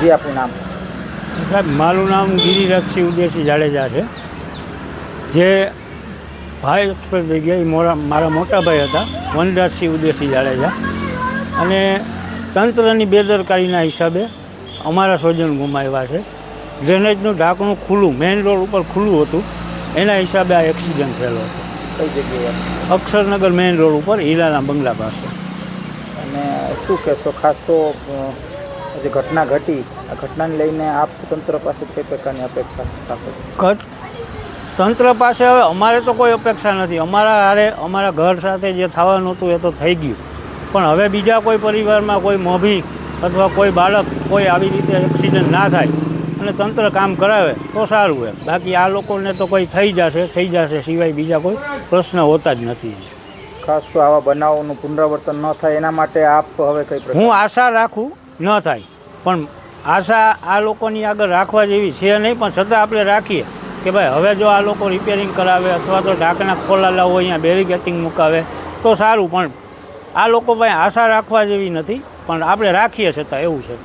જી આપનું નામ? સાહેબ મારું નામ ગિરિરાજસિંહ ઉદયસિંહ જાડેજા છે. જે ભાઈ એક્સપ્રેસ જગ્યાએ મોરા મારા મોટા ભાઈ હતા વનરાજસિંહ ઉદયસિંહ જાડેજા. અને તંત્રની બેદરકારીના હિસાબે અમારા સ્વજન ગુમાવ્યા છે. ડ્રેનેજનું ઢાંકણું ખુલ્લું મેઇન રોડ ઉપર ખુલ્લું હતું. એના હિસાબે આ એક્સિડન્ટ થયેલો હતો. કઈ જગ્યાએ અક્ષરનગર મેઇન રોડ ઉપર હીરાના બંગલા પાસે. અને શું કહેશો ખાસ તો જે ઘટના ઘટી આ ઘટનાને લઈને આપ તંત્ર પાસે કઈ પ્રકારની અપેક્ષા રાખો ઘટ તંત્ર પાસે હવે અમારે તો કોઈ અપેક્ષા નથી. અમારા હારે અમારા ઘર સાથે જે થવાનું હતું એ તો થઈ ગયું. પણ હવે બીજા કોઈ પરિવારમાં કોઈ મોભી અથવા કોઈ બાળક કોઈ આવી રીતે એક્સિડન્ટ ના થાય અને તંત્ર કામ કરાવે તો સારું એમ. બાકી આ લોકોને તો કોઈ થઈ જશે થઈ જશે સિવાય બીજા કોઈ પ્રશ્ન હોતા જ નથી. ખાસ તો આવા બનાવોનું પુનરાવર્તન ન થાય એના માટે આપ હવે કઈ હું આશા રાખું ન થાય. પણ આશા આ લોકોની આગળ રાખવા જેવી છે નહીં, પણ છતાં આપણે રાખીએ કે ભાઈ હવે જો આ લોકો રિપેરિંગ કરાવે અથવા તો ઢાંકણા ખોલાલા હોય અહીંયા બેરીગેટિંગ મુકાવે, તો સારું. પણ આ લોકો ભાઈ આશા રાખવા જેવી નથી, પણ આપણે રાખીએ છતાં એવું છે.